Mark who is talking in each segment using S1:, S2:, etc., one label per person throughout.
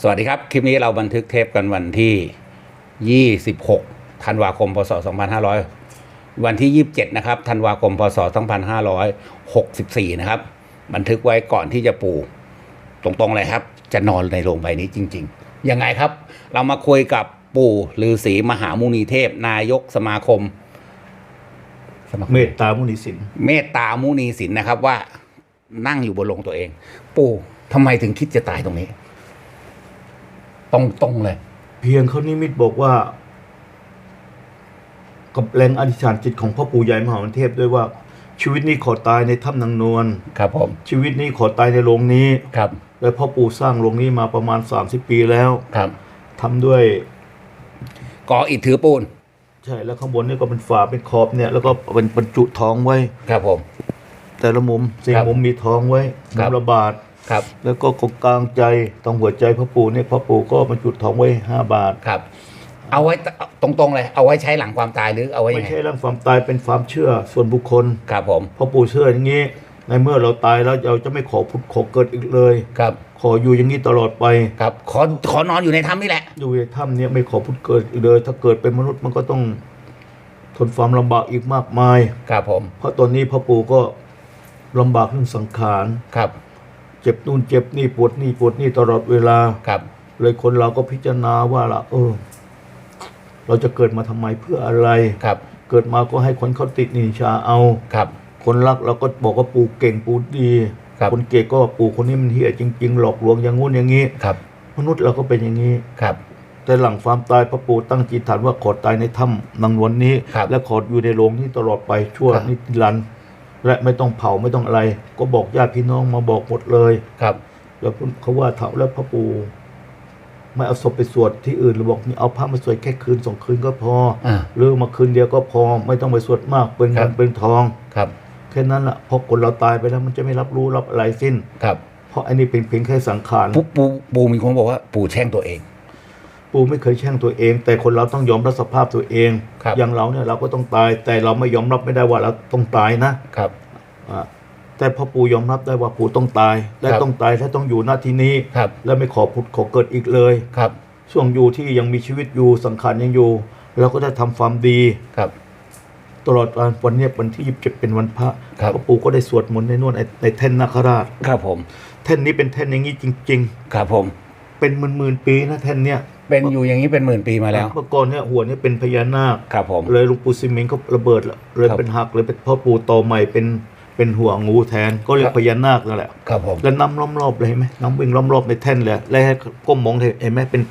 S1: สวัสดีครับ คลิปนี้เราบันทึกเทปกันวันที่ 26 ธันวาคม พศ 2500 วันที่ 27 นะครับ ธันวาคม พศ 2564 นะครับ บันทึกไว้ก่อนที่จะปูตรงๆเลยครับ จะนอนในโรงใบนี้จริง ๆ ยังไงครับ เรามาคุยกับปู่ฤาษีมหามุนีเทพ นายกสมาคมสมาคม
S2: เมตตามุนิสิน
S1: เมตตามุนีสินนะครับว่านั่งอยู่บนโลงตัวเอง ปู่ทำไมถึงคิดจะตายตรงนี้ ตรงตรงๆเลย
S2: เพียงเขานิมิตบอกว่า กับแรงอธิษฐานจิตของพ่อปู่ใหญ่มหาวันเทพด้วยว่า ชีวิตนี้ขอตายในถ้ำนางนวล
S1: ครับผม
S2: ชีวิตนี้ขอตายในโรงนี้
S1: ครับ
S2: และพ่อปู่สร้างโรงนี้มาประมาณ 30 ปีแล้ว
S1: ครับ
S2: ทำด้วย
S1: ก่ออิฐถือปูน
S2: ใช่แล้วข้างบนนี่ก็เป็นฝาเป็นขอบเนี่ย แล้วก็เป็นบรรจุทองไว้
S1: ครับผม
S2: แต่ละมุมสี่
S1: ครับ
S2: มุมมีทองไว้
S1: ครับ
S2: น้ำระบาด
S1: ครับ
S2: แล้วก็กลางใจตรงหัวใจพ่อปู่เนี่ยพ่อปู่ก็บรรจุทองไว้ห้าบาท
S1: ครับ เอาไว้ตรงๆเลย เอาไว้ใช้หลังความตายหรือเอาไว้ยั
S2: ไม่
S1: งไง
S2: ใช่เรื่องความตายเป็นความเชื่อส่วนบุคคล
S1: ครับผม
S2: พ่อปู่เชื่ออย่างนี้ ในเมื่อเราตายแล้วเราจะไม่ขอผุดขอเกิดอีกเลย
S1: ครับ
S2: ขออยู่อย่างนี้ตลอดไป
S1: ครับ ขอขอนอนอยู่ในถ้ำนี่แหละ
S2: อยู่ในถ้ำเนี่ยไม่ขอผุดเกิดอีกเลย ถ้าเกิดเป็นมนุษย์มันก็ต้องทนความลำบากอีกมากมาย
S1: ครับผม
S2: เพราะตอนนี้พ่อปู่ก็ลำบากเรื่องสังขาร
S1: ครับ
S2: เจ็บนู่นเจ็บนี่ปวดนี่ปวดนี่ตลอดเวลา
S1: ครับ
S2: เลยคนเราก็พิจารณาว่าล่ะเออ เราจะเกิดมาทำไมเพื่ออะไร
S1: ครับ
S2: เกิดมาก็ให้คนเขาติดนินชาเอา
S1: ครับ
S2: คนรักเราก็บอกว่าปู่เก่งปู่ดี
S1: ครับ
S2: นเก่งก็ปู่คนนี้มันเฮี้ยจริง ๆ หลอกลวงอย่างงู้นอย่างนี้
S1: ครับ
S2: มนุษย์เราก็เป็นอย่างนี้
S1: ครับ
S2: แต่หลังความตายพระปู่ตั้งจิตฐานว่าขอตายในถ้ำนางนวลนี้
S1: ครับ
S2: และขออยู่ในโรงนี้ตลอดไปชั่ว
S1: ครับ
S2: นิรันดร์ และไม่ต้องเผาไม่ต้องอะไร ก็บอกญาติพี่น้องมาบอกหมดเลย
S1: ครับ
S2: แล้วเขาว่าเถาแล้วพระปู่ไม่เอาศพไปสวดที่อื่นหรือบอกนี่เอาพระมาสวดแค่คืนสองคืนก็พอ
S1: อ่า
S2: หรือมาคืนเดียวก็พอ ไม่ต้องไปสวดมากเป็น
S1: ครั
S2: เงิ
S1: บ
S2: นเป็นทอง
S1: ครับ
S2: แค่นั้นแหละเพราะคนเราตายไปแล้วมันจะไม่รับรู้รับอะไรสิ้น
S1: ครับ
S2: เพราะอันนี้เป็นเพียงแค่สังขาร
S1: ปู่ปู่ปู่มีคนบอกว่าปู่แช่งตัวเอง
S2: ปู่ไม่เคยแช่งตัวเอง แต่คนเราต้องยอมรับสภาพตัวเอง
S1: ครับ
S2: อย่างเราเนี่ยเราก็ต้องตาย แต่เราไม่ยอมรับไม่ได้ว่าเราต้องตายนะครับ อ่าแต่พอปู่ยอมรับได้ว่าปู่ต้องตาย และ
S1: ครับ
S2: ต้องตายและต้องอยู่หน้าที่นี้
S1: ครับ
S2: และไม่ขอผุดขอเกิดอีกเลย
S1: ครับ
S2: ช่วงอยู่ที่ยังมีชีวิตอยู่สังขารยังอยู่ เราก็ได้ทำความดี
S1: ครับ
S2: ตลอดวันวันเนี้ยวันที่ยิบเจ็ดเป็นวันพระ
S1: ครับ
S2: พ่อปู่ก็ได้สวดมนต์ในนวดในในแท่นนาคราช
S1: ครับผม
S2: แท่นนี้เป็นแท่นอย่างนี้จริง
S1: ครับผม
S2: ๆ เป็นหมื่นหมื่นๆปีนะแท่นเนี้ย
S1: เป็นอยู่อย่างนี้เป็นหมื่นปีมาแล้ว
S2: เมื่อก่อนเนี่ยหัวเนี่ยเป็นพญานาค
S1: ครับผม
S2: เลยหลวงปู่ซิเมนก็ระเบิดละเลย
S1: ครับ
S2: เป็นหักเลยเป็นพ่อปู่โตอใหม่เป็นเป็นหัวงูแทนก็เรีย
S1: ครั
S2: ก
S1: บ
S2: พญานาคนั่นแหละ
S1: ครับผม
S2: แล้วน้ำล้อมรอบเลยเห็นไหมน้ำวิ่งล้อมรอบในแท่นเลยแล้วให้ก้มมองเห็นไหมเป็น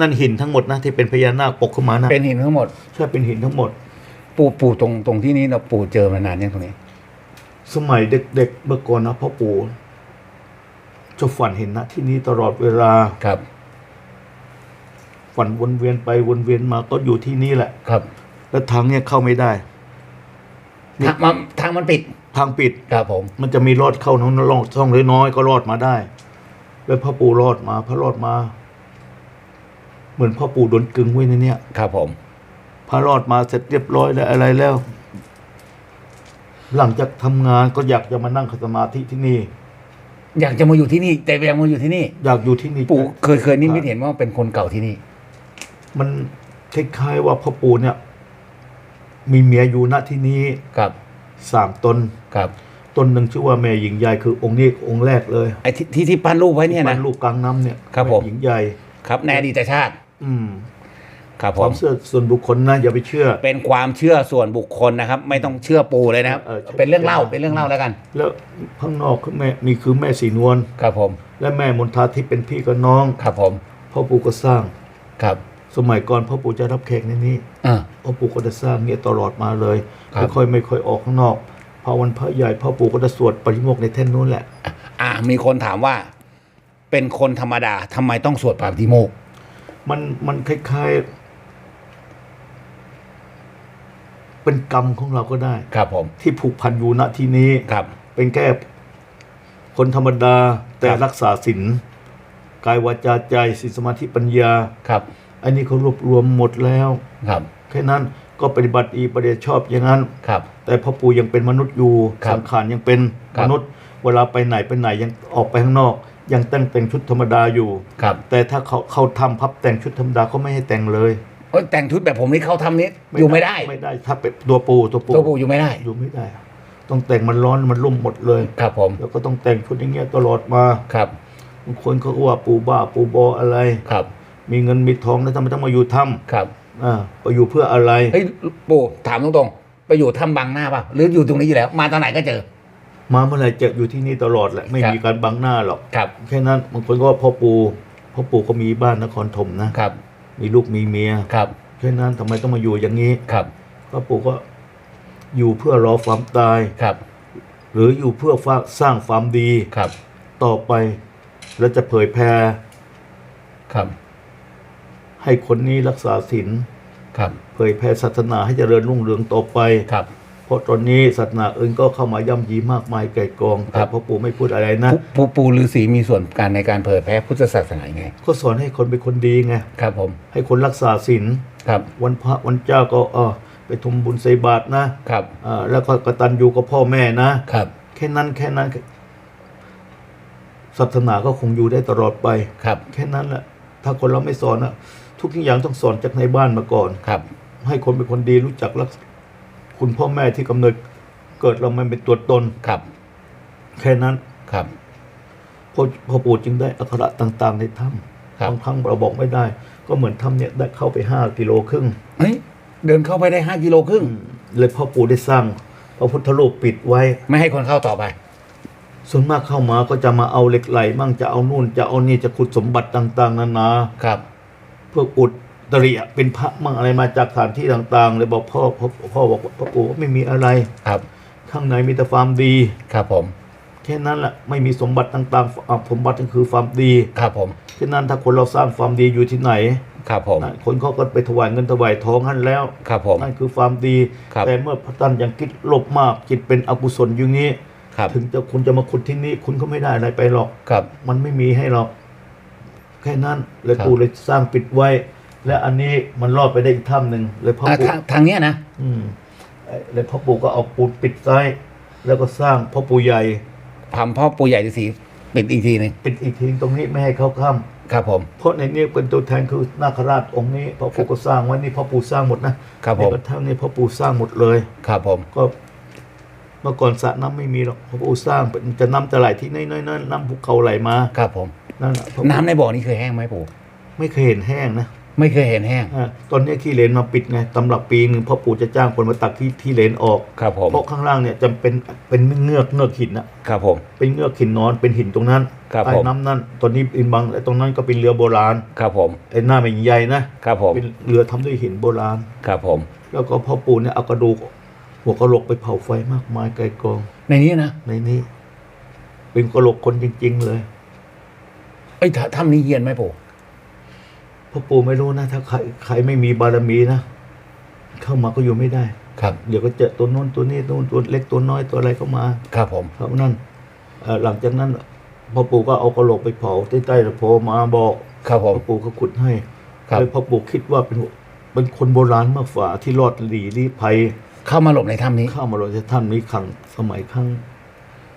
S2: นั่นหินทั้งหมดนะที่เป็นพญานาคปกขึ้นมานะ
S1: เป็นหินทั้งหมด
S2: ใช่เป็นหินทั้งหมด
S1: ปู่ปู่ตรงตรงที่นี้เราปู่เจอมานานยังตรงนี้
S2: สมัยเด็กๆเมื่อก่อนนะพ่อปู่จะฝันเห็นนะที่นี้ตลอดเวลา
S1: ครับ
S2: ฝันวนเวียนไปวนเวียนมาก็อยู่ที่นี่แหละ
S1: ครับ
S2: แล้วทางเนี่ยเข้าไม่ได้นี่
S1: ทางมันทางมันปิด
S2: ทางปิด
S1: ครับผม
S2: มันจะมีรอดเข้าน้องลองช่องน้อยๆก็รอดมาได้ แล้วพ่อปู่รอดมา พระรอดมา เหมือนพ่อปู่โดนกึงไว้ในเนี้ย
S1: ครับผม
S2: พระรอดมาเสร็จเรียบร้อยแล้วอะไรแล้ว หลังจากทำงานก็อยากจะมานั่งขัดสมาธิที่นี่
S1: อยากจะมาอยู่ที่นี่ แต่ยังมาอยู่ที่นี่
S2: อยากอยู่ที่นี่
S1: ปู่เคยเคยนิมิตเห็นว่าเป็นคนเก่าที่นี่
S2: มันคล้ายๆว่าพ่อปู่เนี่ย มีเมียอยู่ณที่นี้
S1: ครับ
S2: สามตน
S1: ครับ
S2: ตนหนึ่งชื่อว่าแม่หญิงใหญ่คือองค์นี้องค์แรกเลย
S1: ไอ้ที่ที่ที่ปั้นรูปไว้เนี่ย
S2: บ้า
S1: นะ
S2: ลูกกลางน้ำเนี่ย
S1: ครับผม
S2: แหญิงใหญ่
S1: ครับในอดีตชาติ
S2: อืม
S1: ครับผ
S2: ความมเชื่อส่วนบุคคลนะอย่าไปเชื่อ
S1: เป็นความเชื่อส่วนบุคคลนะครับ ไม่ต้องเชื่อปู่เลยนะครับ
S2: เออใช่
S1: เป็นเรื่องเล่าเป็นเรื่องเล่าแล้วกัน
S2: แล้วข้างนอกคือแม่นี่คือแม่สีนวล
S1: ครับผม
S2: และแม่มนทาที่เป็นพี่กับน้อง
S1: ครับผม
S2: พ่อปู่ก็สร้าง
S1: ครับ
S2: สมัยก่อนพ่อปู่จะรับแขกในนี้
S1: อ่า
S2: พ่อปู่ก็จะสร้างเนี่ยตลอดมาเลย
S1: ครับ
S2: ไม่ค่อยไม่ค่อยออกข้างนอกพอวันพระใหญ่พ่อปู่ก็จะสวดปริโมกข์ในแท่นนู้นแหละ
S1: อ่ามีคนถามว่า เป็นคนธรรมดาทำไมต้องสวดปาฏิโมกข์
S2: มันมันคล้ายๆ เป็นกรรมของเราก็ได้
S1: ครับผม
S2: ที่ผูกพันอยู่ณที่นี้
S1: ครับ
S2: เป็นแค่คนธรรมดาแต่
S1: ครับ
S2: รักษาศีลกายวาจาใจศีลสมาธิปัญญา
S1: ครับ
S2: อันนี้เขารวบรวมหมดแล้ว
S1: ครับ
S2: แค่นั้นก็ปฏิบัติอีปฏิบัติชอบอย่างนั้น
S1: ครับ
S2: แต่พ่อปู่ยังเป็นมนุษย์อยู่
S1: ครับ
S2: สังขารยังเป็น
S1: ครั
S2: ม
S1: บ
S2: นุษย์ เวลาไปไหนไปไหนยังออกไปข้างนอก ยังแต่งแต่งชุดธรรมดาอยู่
S1: ครับ
S2: แต่ถ้าเขาเขาทำพับแต่งชุดธรรมดาเขาไม่ให้แต่งเลย
S1: โอ้ยแต่งชุดแบบผมนี่เขาทำนี้อยู่ไม่ได้
S2: ไม่ได้ ถ้าเป็นตัวปูตัวปู
S1: ตัวปู่อยู่ไม่ได้
S2: อยู่ไม่ได้ ต้องแต่งมันร้อนมันรุ่มหมดเลย
S1: ครับผม
S2: แล้วก็ต้องแต่งชุดอย่างเงี้ยตลอดมา
S1: ครับ
S2: บางคนเขาก็ว่าปูบ้าปูบออะไร
S1: ครับ
S2: มีเงินมีทองแล้วทำไมต้องมาอยู่ถ้
S1: ครับำ
S2: อ่าไปอยู่เพื่ออะไร
S1: เฮ้ยปู่ถามตรงๆ ไปอยู่ถ้ำบังหน้าป่ะหรืออยู่ตรงนี้อยู่แล้ว มาตอนไหนก็เจอ
S2: มาเมื่อไหร่จะอยู่ที่นี่ตลอดแหละไม่
S1: ครับ
S2: มีการบังหน้าหรอก
S1: ครับ
S2: แค่นั้นบางคนก็ว่าพ่อปู่พ่อปู่ก็มีบ้านนครธมนะ
S1: ครับ
S2: มีลูกมีเมีย
S1: ครับ
S2: แค่นั้นทำไมต้องมาอยู่อย่างนี้
S1: ครับ
S2: พ่อปู่ก็อยู่เพื่อรอความตาย
S1: ครับ
S2: หรืออยู่เพื่อสร้างความดี
S1: ครับ
S2: ต่อไป แล้วจะเผยแผ่
S1: ครับ
S2: ให้คนนี้รักษาศีล
S1: ครับ
S2: เผยแผ่ศาสนาให้เจริญรุ่งเรืองต่อไป
S1: ครับ
S2: เพราะตอนนี้ศาสนาอื่นก็เข้ามาย่ำยีมากมายไก่กอง
S1: ครั
S2: แต่
S1: บ
S2: พ่อปู่ไม่พูดอะไรนะ
S1: ปู่ปู่ฤาษีมีส่วนการในการเผยแพร่พุทธศาสนายังไง
S2: ก็สอนให้คนเป็นคนดีไง
S1: ครับผม
S2: ให้คนรักษาศีล
S1: ครับ
S2: วันพระวันเจ้าก็เออไปทำบุญใส่บาตรนะครับอ่าแล้วก็กตัญญูกับพ่อแม่นะ
S1: ครับ
S2: แค่นั้นแค่นั้นศาสนาก็คงอยู่ได้ตลอดไป
S1: ครับ
S2: แค่นั้นแหละถ้าคนเราไม่สอนนะ ทุกอย่างต้องสอนจากในบ้านมาก่อน
S1: ครับ
S2: ให้คนเป็นคนดีรู้จักรักคุณพ่อแม่ที่กำเนิดเกิดเรามันเป็นตัวตน
S1: ครับ
S2: แค่นั้น
S1: ครับ
S2: พอพอปู่จึงได้อักขระต่างๆ ในถ้
S1: ครับำ
S2: บางครั้งเราบอกไม่ได้ ก็เหมือนถ้ำเนี่ยได้เข้าไปห้ากิโลครึ่ง
S1: เฮ้ยเดินเข้าไปได้ห้ากิโลครึ่ง
S2: เลยพ่อปู่ได้สร้างพระพุทธรูปปิดไว้
S1: ไม่ให้คนเข้าต่อไป
S2: ส่วนมากเข้ามาก็จะมาเอาเหล็กไหลมั่งจะเอานู่นจะเอานี่จะขุดสมบัติต่าง ๆ นานา
S1: ครับ
S2: เพื่ออุดตริอะเป็นพระมั่งอะไรมาจากสถานที่ต่างๆเลยบอกพ่อพ่อพ่อบอกว่าพ่อปู่ว่าไม่มีอะไร
S1: ครับ
S2: ข้างในมีแต่ความดี
S1: ครับผม
S2: แค่นั้นแหละไม่มีสมบัติต่างๆอ่าสมบัติก็คือความดี
S1: ครับผม
S2: แค่นั้นถ้าคนเราสร้างความดีอยู่ที่ไหน
S1: ครับผม
S2: นะคนเขาก็ไปถวายเงินถวายทองท่านแล้ว
S1: ครับผม
S2: นั่นคือความดี
S1: ครับ
S2: แต่เมื่อพระท่านยังคิดลบมากจิตเป็นอกุศลอยู่นี้
S1: ครับ
S2: ถึงจะคุณจะมาขุดที่นี่คุณก็ไม่ได้อะไรไปหรอก
S1: ครับ
S2: มันไม่มีให้หรอก แค่นั้นเลย
S1: ครับ
S2: ปู่เลยสร้างปิดไว้ และอันนี้มันรอดไปได้อีกถ้ำหนึ่งเลยพ่อ
S1: อะ
S2: ปู่
S1: ทางทางเนี้ยนะ
S2: อืมเอ่อเลยพ่อปู่ก็เอาปูนปิดซ้ายแล้วก็สร้างพ่อปู่ใหญ่
S1: ทำพ่อปู่ใหญ่ฤาษีปิดอีกทีหนึง
S2: ปิดอีกทีตรงนี้ไม่ให้เขาข้าม
S1: ครับผม
S2: เพราะในนี้เป็นตัวแทนคือนาคราชองค์นี้พ่อปู่ก็สร้างไว้นี่พ่อปู่สร้างหมดนะครับ
S1: ผม
S2: ในกระทั่งนี่พ่อปู่สร้างหมดเลย
S1: ครับผม
S2: ก็เมื่อก่อนสระน้ำไม่มีหรอกพ่อปู่สร้างเป็นจะน้ำจะไหลที่น้อยๆนั่นน้ำภูเขาไหลมา
S1: ครับผม
S2: นั่นแหละพ่อปู่
S1: น้ำในบ่อนี่เคยแห้งไหมปู่
S2: ไม่เคยเห็นแห้งนะ
S1: ไม่เคยเห็นแห้ง
S2: อ่าตอนนี้ขี้เลนมาปิดไงตำหรับปีหนึ่งพ่อปู่จะจ้างคนมาตักที่ที่เลนออก
S1: ครับผม
S2: เพราะข้างล่างเนี่ยจะเป็นเป็นเงือกเงือกหินนะครับ
S1: ผม
S2: เป็นเงือกหินนอนเป็นหินตรงนั้น
S1: ครับ
S2: ใต้
S1: ผม
S2: น้ำนั่นตอนนี้อินบังและตรงนั้นก็เป็นเรือโบราณ
S1: ครับผม
S2: ไอ้หน้าเป็นใหญ่นะครับ
S1: ผม
S2: เป็นเรือทำด้วยหินโบราณ
S1: ครับผม
S2: แล้วก็พ่อปู่เนี่ยเอากระดูกหัวกระโหลกไปเผาไฟมากมายไกลกอง
S1: ในนี้นะ
S2: ในนี้ เป็นกระโหลกคนจริง ๆ เลย
S1: เอ้ยถ้ถ้ำนี้เฮียนไหมปู่
S2: พ่อปู่ไม่รู้นะถ้าใครใครไม่มีบารมีนะเข้ามาก็อยู่ไม่ได้
S1: ครับ
S2: เดี๋ยวก็เจอตัวโน้นตัวนี้ตัวนู้นตัวเล็กตัวน้อยตัวอะไรเข้ามา
S1: ครับผม
S2: เท่านั้นเอ่อหลังจากนั้นพ่อปู่ก็เอากระโหลกไปเผาใต้ใต้ตะโพมาบอก
S1: ครับผม
S2: พ่อปู่ก็ขุดให้
S1: ครับ
S2: เลยพ่อปู่คิดว่าเป็นเป็นคนโบราณมากฝ่าที่รอดหลีลี้ภัย
S1: เข้ามาหลบในถ้ำนี้
S2: เข้ามาเราจะท่านมีขังสมัยครั้ง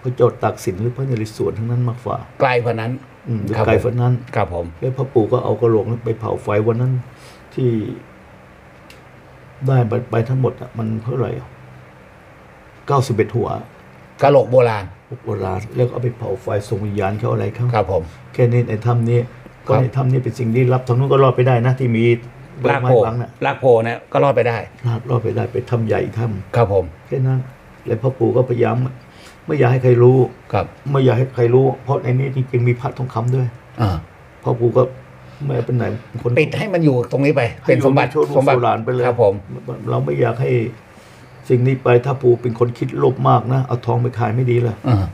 S2: พระเจ้าตากสินหรือพระนเรศวรทั้งนั้นมากฝ่า
S1: ไกลกว่านั้น
S2: อืม หรือ
S1: ครับ
S2: ไกลฝันนั้น
S1: ครับผม
S2: แล้วพ่อปู่ก็เอากระโหลกนั้นไปเผาไฟวันนั้นที่ได้ไปไปทั้งหมดอะมันเท่าไหร่เก้าสิบเอ็ดหัว
S1: กะโหลกโบราณ
S2: โบราณแล้วก็เอาไปเผาไฟส่งวิญญาณเขาอะไรเขา
S1: ครับผม
S2: แค่นี้ในถ้ำนี้ก็
S1: ครับ
S2: ในถ้ำนี้เป็นสิ่งที่รับทางนู้นก็รอดไปได้นะที่มีใบ
S1: ลาก
S2: ไม้
S1: โพ
S2: บังน่ะ
S1: ลากโพเนี่ยก็รอดไปได้
S2: รอดรอดไปได้ไปถ้ำใหญ่ถ้
S1: ครับผมำ
S2: แค่นั้นแล้วพ่อปู่ก็พยายาม ไม่อยากให้ใครรู้
S1: ครับ
S2: ไม่อยากให้ใครรู้ เพราะในนี้จริงๆมีพระทองคำด้วย
S1: อ่า
S2: พ่อปู่ก็ไม่เป็นไหนคน
S1: ปิดให้มันอยู่ตรงนี้ไป เป็นสมบัติ
S2: ให้อยู่ในโชว์
S1: สมบัติ
S2: โบราณไปเลย
S1: ครับผม
S2: เราไม่อยากให้สิ่งนี้ไปถ้าปู่เป็นคนคิดลบมากนะเอาทองไปขายไม่ดีเลย
S1: อ่า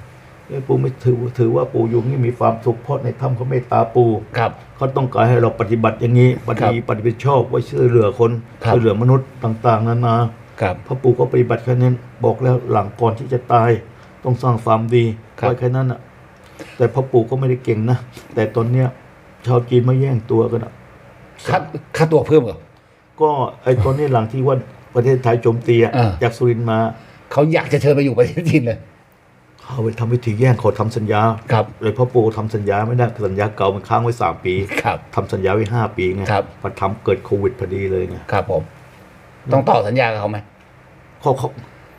S2: เอ้ยปู่ไม่ถือถือว่าปู่อยู่นี่มีความสุขเพราะในถ้ำเขาเมตตาปู่
S1: ครับ
S2: เขาต้องการให้เราปฏิบัติอย่างนี้ปฏิ
S1: ครับ
S2: ปฏิบัติชอบไว้ช่วยเหลือคน
S1: ครับ
S2: ช่วยเหลือมนุษย์ต่าง ๆนานา
S1: ครับ
S2: พระปู่ก็ปฏิบัติแค่นั้นบอกแล้วหลังก่อนที่จะตาย ต้องสร้างความดี
S1: ครับ
S2: ไว้แค่นั้นอะ แต่พระปู่ก็ไม่ได้เก่งนะ แต่ตอนเนี้ยชาวจีนมาแย่งตัวกันอะ
S1: ค่าค่าตัวเพิ่มเหรอ
S2: ก็ไอ้ตอนนี้หลังที่ว่าประเทศไทยโจมตีอะ
S1: อ่า
S2: จากสุรินทร์มา
S1: เขาอยากจะเชิญไปอยู่ประเทศจีนเลย
S2: เขาไปทำวิธีแย่งขอทำสัญญา
S1: ครับ
S2: เลยพ่อปู่ทำสัญญาไม่ได้สัญญาเก่ามันค้างไว้สามปี
S1: ครับ
S2: ทำสัญญาไว้ห้าปีไง
S1: ครับ
S2: พอทำเกิดโควิดพอดีเลยไง
S1: ครับผม ต้องต่อสัญญากับเขาไหม
S2: เขาเขา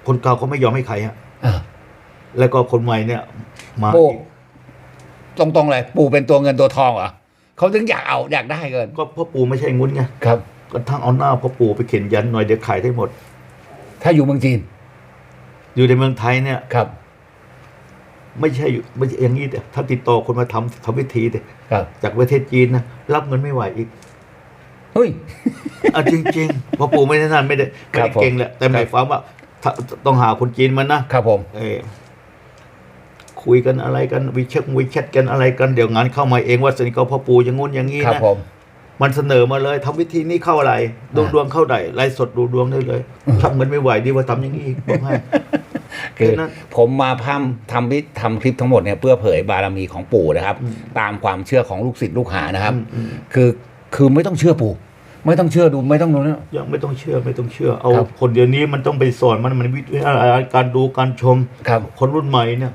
S2: คนเก่าเขาไม่ยอมให้ใครฮะ
S1: อ่า
S2: แล้วก็คนใหม่เนี่ย มา
S1: ปู่
S2: อีก
S1: ตรงๆเลย ปู่เป็นตัวเงินตัวทองเหรอเขาถึงอยากเอาอยากได้เกิน
S2: ก็พ่อปู่ไม่ใช่งุ้นไง
S1: ครับ
S2: ก็ทั้งเอาหน้าพ่อปู่ไปเขียนยันหน่อยเดี๋ยวขายได้หมด
S1: ถ้าอยู่เมืองจีน
S2: อยู่ในเมืองไทยเนี่ย
S1: ครับ
S2: ไม่ใช่อยู่ไม่ใช่อย่างนี้แต่ถ้าติดต่อคนมาทำทำพิธีเนี่ย
S1: ครับ
S2: จากประเทศจีนนะรับเงินไม่ไหวอีก
S1: เฮ้ย
S2: อะจริงๆพ่อปู่ไม่ได้นั่นไม่ได้ไม่
S1: ครั
S2: ได้
S1: บผม
S2: เก่งแหละแต่หมายความว่าถ้าต้องหาคนจีนมันนะครับ
S1: ผม
S2: เออ คุยกันอะไรกันวิเช็ควิแชทกันอะไรกันเดี๋ยวงานเข้ามาเองว่าสนิทกับพ่อปู่อย่างงู้นอย่างนี้
S1: ครับ
S2: นะ
S1: ผม
S2: มันเสนอมาเลยทำวิธีนี้เข้าอะไรดวง
S1: อ่า
S2: ดวงเข้าใดไลฟ์สดดูดวงได้เลยทำเงินไม่ไหวดีว่าทำอย่างนี้อีกบอกให้
S1: คือ
S2: แค่นั้น
S1: ผมมาพร่ำทำวิทำคลิปทั้งหมดเนี่ยเพื่อเผยบารมีของปู่นะครับ
S2: อืม
S1: ตามความเชื่อของลูกศิษย์ลูกหานะครับ
S2: อืมอืม
S1: คือคือไม่ต้องเชื่อปู่ ไม่ต้องเชื่อดูไม่ต้องดูนะ
S2: ยังไม่ต้องเชื่อไม่ต้องเชื่อ เอา
S1: ครับ
S2: คนเดี๋ยวนี้มันต้องไปสอนมันมันวิทยาการดูการชม
S1: ครับ
S2: คนรุ่นใหม่เนี่ยนะ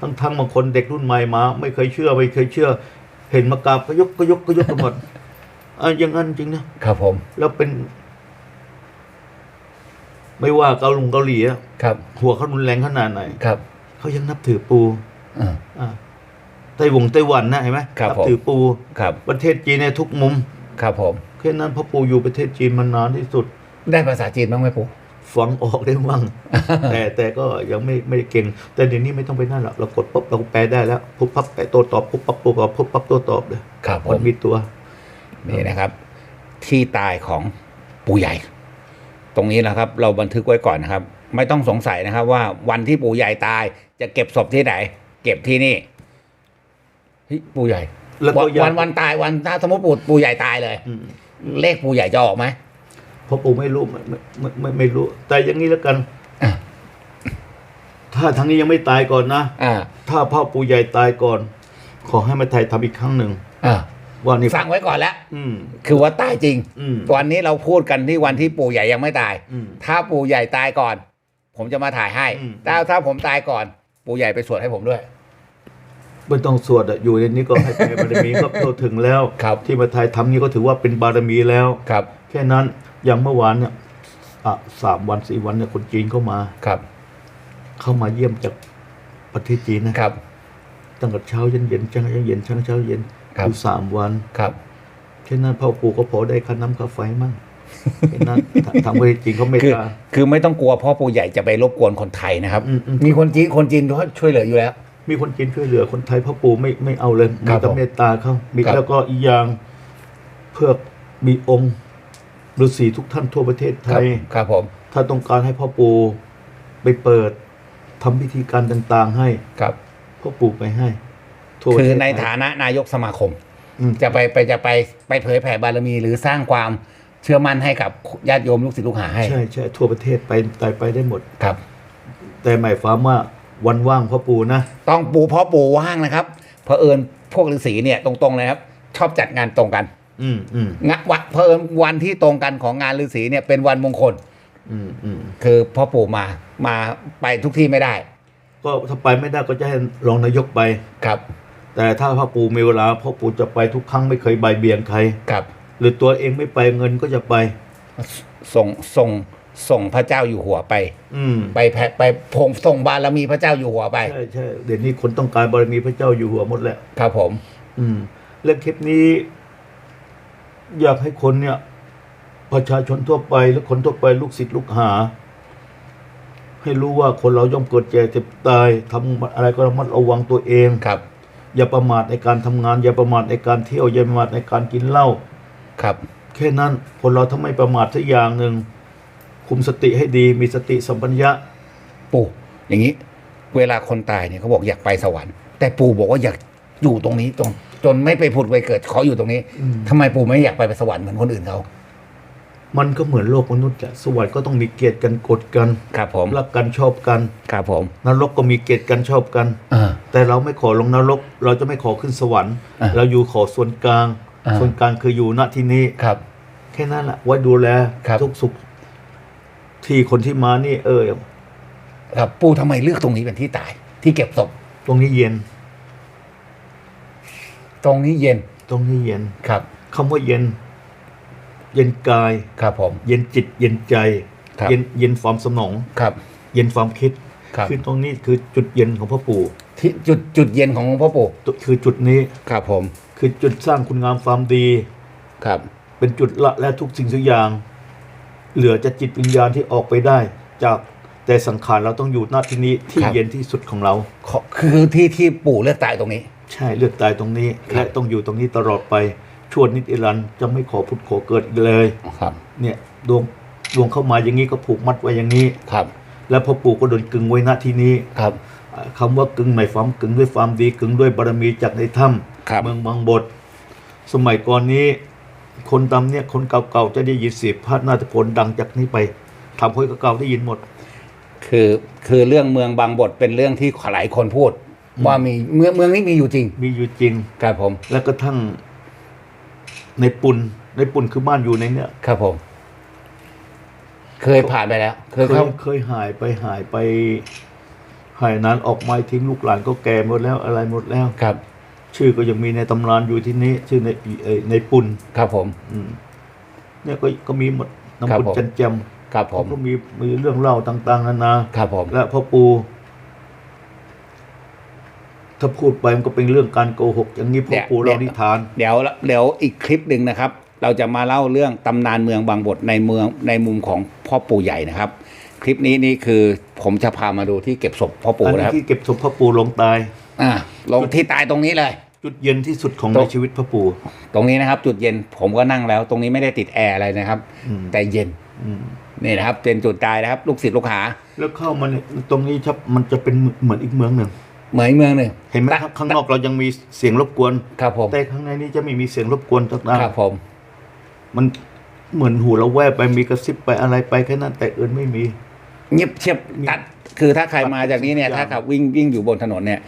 S2: ทั้งทั้งบางคนเด็กรุ่นใหม่มา ไม่เคยเชื่อไม่เคยเชื่อ เห็นมากราบก็ยกก็ยกก็ยกกันหมดอะอย่างนั้นจริงนะครับ
S1: ผม
S2: แล้วเป็น ไม่ว่าเกาหลงเกาหลีอะ
S1: ครับ
S2: หัวเขารุนแรงขนาดไหน
S1: ครับ
S2: เขายังนับถือปู
S1: อ่า
S2: อะไต้หวงไต้หวันนะเห็นไหม
S1: ครับ
S2: นั
S1: ผม
S2: ถือปู
S1: ครับ
S2: ประเทศจีนในทุกมุม
S1: ครับผม
S2: แค่นั้นพระปูอยู่ประเทศจีนมานานที่สุด
S1: ได้ภาษาจีนบ้างไหมปู่
S2: ฟังออกได้มั่งแต่แต่ก็ยังไม่ไม่เก่ง แต่เดี๋ยวนี้ไม่ต้องไปนั่นหรอกเรากดปุ๊บเราแปลได้แล้วปุ๊บปั๊บแปลโตัวตอบปุ๊บปั๊บตัวตอบปุ๊บปั๊บตัวตอบเลย
S1: ครับผ
S2: มัน
S1: ม
S2: มีตัว
S1: นี่นะครับ ที่ตายของปู่ใหญ่ ตรงนี้นะครับ เราบันทึกไว้ก่อนนะครับ ไม่ต้องสงสัยนะครับ ว่าวันที่ปู่ใหญ่ตาย จะเก็บศพที่ไหน เก็บที่นี่เฮ้ยปู่ใหญ่
S2: แล้วก็
S1: วัน
S2: ยัง
S1: วันวันตายวันถ้าสมมติปู่ปู่ใหญ่ตายเลย
S2: อืม
S1: เลขปู่ใหญ่จะออกไหม
S2: เพราะปู่ไม่รู้ไม่ไม่ไม่ไม่ไม่รู้ แต่อย่างนี้แล้วกัน
S1: อะ
S2: ถ้าทางนี้ยังไม่ตายก่อนนะ
S1: อ่า
S2: ถ้าพ่อปู่ใหญ่ตายก่อน ขอให้มาไทยทำอีกครั้งหนึ่ง
S1: อ่า
S2: ว่านี่
S1: ฟังไว้ก่อนแล้ว
S2: อืม
S1: คือว่าตายจริง
S2: อืม
S1: วันนี้เราพูดกันที่วันที่ปู่ใหญ่ยังไม่ตาย
S2: อืม
S1: ถ้าปู่ใหญ่ตายก่อน ผมจะมาถ่ายให้
S2: อืม
S1: ถ้าถ้าผมตายก่อน ปู่ใหญ่ไปสวดให้ผมด้วย
S2: ไม่ต้องสวดอะอยู่ในนี้ก็ให้ใจบารมีก็เข้าถึงแล้ว
S1: ครับ
S2: ที่มาไทยทำนี้ก็ถือว่าเป็นบารมีแล้ว
S1: ครับ
S2: แค่นั้น อย่างเมื่อวานเนี่ยอะสามวันสี่วันเนี่ยคนจีนเข้ามา
S1: ครับ
S2: เข้ามาเยี่ยมจากประเทศจีนนะ ครับ ตั้งแต่เช้าเย็นเย็นเช้าเย็นเช้าเช้าเย็น
S1: ครับ
S2: อยู่สามวัน
S1: ครับ
S2: แค่นั้นพ่อปู่ก็พอได้ค่าน้ำค่าไฟมั่งแค่นั้นททางประเทศจีนเขาไม่
S1: คือ
S2: ตา
S1: คือไม่ต้องกลัวเพ่อปู่ใหญ่จะไปรบกวนคนไทยนะครับ
S2: อืมอืม
S1: มีคนจีนคนจีนเขาช่วยเหลืออยู่แล้ว
S2: มีคนจีนช่วยเหลือคนไทยพ่อปู่ไม่ไม่เอาเลย
S1: ครั
S2: มี
S1: บ
S2: แต่เมตตาเขามี
S1: ครับ
S2: แล้วก็อีกอย่างเพื่อมีองค์ ฤาษีทุกท่านทั่วประเทศไท
S1: ครับ
S2: ย
S1: ครับผม
S2: ถ้าต้องการให้พ่อปู่ไปเปิดทำพิธีการต่างๆ ให้
S1: ครับ
S2: พ่อปู่ไปให้ทั่วประ
S1: คือ
S2: เทศ
S1: ใน
S2: ไทย
S1: ฐานะนายกสมาคม
S2: อืม
S1: จะไปไปจะไปไปเผยแผ่บารมี หรือสร้างความเชื่อมั่นให้กับญาติโยมลูกศิษย์ลูกหาให้
S2: ใช่ใช่ทั่วประเทศไปไปไปได้หมด
S1: ครับ
S2: แต่หมายความว่าวันว่างพ่อปู่นะ
S1: ต้องปูเพราะปูว่างนะครับเพอเอิญพวกฤาษีเนี่ยตรงๆเลยครับ ชอบจัดงานตรงกัน
S2: อืมอืม
S1: งะวะเพอเอิญวันที่ตรงกันของงานฤาษีเนี่ยเป็นวันมงคล
S2: อืมอืม
S1: คือพ่อปู่มามาไปทุกที่ไม่ได้
S2: ก็ถ้าไปไม่ได้ก็จะให้รองนายกไป
S1: ครับ
S2: แต่ถ้าพ่อปู่มีเวลาพ่อปู่จะไปทุกครั้งไม่เคยใบายเบี่ยงใคร
S1: ครับ
S2: หรือตัวเองไม่ไปเงินก็จะไป
S1: ส่งส่งส่งพระเจ้าอยู่หัวไป
S2: อืม
S1: ไปแผ่ไปพงส่งบารมีพระเจ้าอยู่หัวไป
S2: ใช่ใช่เดี๋ยวนี้คนต้องการบารมีพระเจ้าอยู่หัวหมดแหละ
S1: ครับผม
S2: อืมและคลิปนี้ อยากให้คนเนี่ย ประชาชนทั่วไปและคนทั่วไปลูกศิษย์ลูกหา ให้รู้ว่าคนเราย่อมเกิดแก่เจ็บตายทำอะไรก็ระมัดระวังตัวเอง
S1: ครับ
S2: อย่าประมาทในการทำงาน อย่าประมาทในการเที่ยวอย่าประมาทในการกินเหล้า
S1: ครับ
S2: แค่นั้นคนเราถ้าไม่ประมาทสักอย่างหนึ่งคุมสติให้ดีมีสติสัมปัญญะ
S1: ปู่อย่างนี้ เวลาคนตายเนี่ยเขาบอกอยากไปสวรรค์แต่ปู่บอกว่าอยากอยู่ตรงนี้ตรง จนไม่ไปผุดไปเกิดขออยู่ตรงนี้
S2: อืม
S1: ทำไมปู่ไม่อยากไปสวรรค์เหมือนคนอื่นเขา
S2: มันก็เหมือนโลกมนุษย์แหละสวรรค์ก็ต้องมีเกียรติกันกดกัน
S1: ครับผม
S2: รักกันชอบกัน
S1: ครับผม
S2: นรกก็มีเกียรติกันชอบกัน
S1: อ่า
S2: แต่เราไม่ขอลงนรก เราจะไม่ขอขึ้นสวรรค์
S1: อ่า
S2: เราอยู่ขอส่วนกลาง
S1: อ่า
S2: ส่วนกลางคืออยู่ณที่นี้
S1: ครับ
S2: แค่นั้นแหละไว้ดูแล
S1: ครับ
S2: ทุกสุข ที่คนที่มานี่ เออ
S1: ครับ ปู่ทำไมเลือกตรงนี้เป็นที่ตาย ที่เก็บศพ
S2: ตรงนี้เย็น
S1: ต รงนี้เย็น
S2: ตรงนี้เย็น
S1: ครับ
S2: คำว่าเย็น เย็นกาย
S1: ครับผม
S2: เย็นจิต เย็นใจ
S1: ครับ
S2: เย็นเย็นความสมอง
S1: ครับ
S2: เย็นความคิด
S1: ครับ
S2: อตรงนี้คือจุดเย็นของพ่อปู่
S1: ที่จุดจุดเย็นของพ่อปู่
S2: ตัวคือจุดนี้
S1: ครับผม
S2: คือจุดสร้างคุณงามความดี
S1: ครับ
S2: เป็นจุดละและทุกสิ่งทุกอย่าง เหลือจะจิตวิญญาณที่ออกไปได้ จากแต่สังขารเราต้องอยู่หน้าที่นี้ที่เย็นที่สุดของเรา
S1: ขอคือที่ที่ปู่เลือกตายตรงนี้
S2: ใช่เลือกตายตรงนี้
S1: ครับ
S2: และต้องอยู่ตรงนี้ตลอดไปชั่วนิดอิรันดร์จะไม่ขอพุทธขอเกิดอีกเลย
S1: ครับ
S2: เนี่ยดวงดวงเข้ามาอย่างนี้ก็ผูกมัดไว้อย่างนี้
S1: ครับ
S2: แล้วพ่อปู่ก็โดนกึงไว้ณที่นี้
S1: ครับ
S2: อ่าคำว่ากึงในความกึงด้วยความดีกึงด้วยบารมีจากในถ้
S1: ครับำ
S2: เมืองบางบท สมัยก่อนนี้ คนตำเนี่ยคนเก่าๆจะได้ยินเสียงพระนาถพลดังจากนี้ไปทำคนเก่าๆได้ยินหมด
S1: คือคือเรื่องเมืองบางบทเป็นเรื่องที่หลายคนพูด ว่ามีเมืองเมืองนี้มีอยู่จริง
S2: มีอยู่จริง
S1: ครับผม
S2: แล้วก็ทั้งในปุ่นในปุ่นคือบ้านอยู่ในเนี่ย
S1: ครับผม เคยผ่านไปแล้ว เค
S2: เค
S1: ย
S2: ย
S1: เข้า
S2: เคยหายไปหายไป หายนานออกไม้ทิ้งลูกหลานก็แก่หมดแล้วอะไรหมดแล้ว
S1: ครับ
S2: ชื่อก็ยังมีในตำรานอยู่ที่นี้ ชื่อในเอ่อในปุ่น
S1: ครับผม
S2: อืมเนี่ยก็ก็มีหมด
S1: ครับ
S2: น้ำปุ่น
S1: ผม
S2: จันแจม
S1: ครับผม
S2: ก็มีมีเรื่องเล่าต่าง ๆนานา
S1: ครับผม
S2: และพ่อปู ถ้าพูดไปมันก็เป็นเรื่องการโกหก อย่างนี้พ่อปูเรานิทาน
S1: เดี๋ยวเดี๋ยวอีกคลิปหนึ่งนะครับ เราจะมาเล่าเรื่องตำนานเมืองบางบทในเมืองในมุมของพ่อปู่ใหญ่นะครับ คลิปนี้นี่คือผมจะพามาดูที่เก็บศพพ่อปู่
S2: อัน
S1: นะ
S2: นี้
S1: ครับ
S2: ที่เก็บศพพ่อปูลงตาย
S1: อ่าลงที่ตายตรงนี้เลย
S2: จุดเย็นที่สุดของ
S1: ตร
S2: ใน
S1: ง
S2: ชีวิตพ่อปู
S1: ตรงนี้นะครับ จุดเย็นผมก็นั่งแล้ว ตรงนี้ไม่ได้ติดแอร์อะไรนะครับ
S2: อืม
S1: แต่เย็น
S2: อืม
S1: นี่นะครับเป็นจุดตายนะครับ ลูกศิษย์ลูกหา
S2: แล้วเข้ามาเนี่ยตรงนี้ชับมันจะเป็นเหมือนอีกเมืองหนึ่ง
S1: เหมือนเมืองหนึ่ง
S2: เห็นไหม
S1: แต่
S2: ครับข้างนอกเรายังมีเสียงรบกวน
S1: ครับผม
S2: แต่ข้างในนี้จะไม่มีเสียงรบกวนต่าง
S1: ครับผม
S2: ๆมันเหมือนหูเราแวบไปมีกระซิบไปอะไรไปแค่นั้นแต่อื่นไม่มี
S1: เงียบเชียบตัดคือถ้าใครมาจากนี้เนี่ย
S2: ทุกอย่าง
S1: ถ้าขับวิ่งวิ่งอยู่บนถนนเนี่ย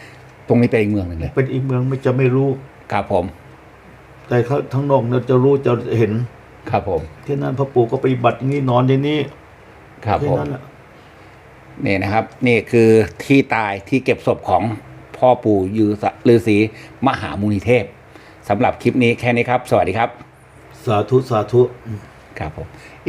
S1: ตรงนี้เป็นอีกเมืองหนึ่งเลย
S2: เป็นอีกเมืองไม่จะไม่รู้
S1: ครับผม
S2: แต่ข้างทั้งนอกเนี่ยจะรู้จะเห็น
S1: ครับผม
S2: ที่นั่นพ่อปู่ก็ปฏิบัติอย่างนี้นอนที่นี่
S1: ครับ
S2: แค่
S1: ผม
S2: นั้นแหละ
S1: นี่นะครับ นี่คือที่ตายที่เก็บศพของพ่อปู่ยือฤาษีมหามุนีเทพสำหรับคลิปนี้แค่นี้ครับ สวัสดีครับ
S2: สาธุ สาธุ
S1: ครับผม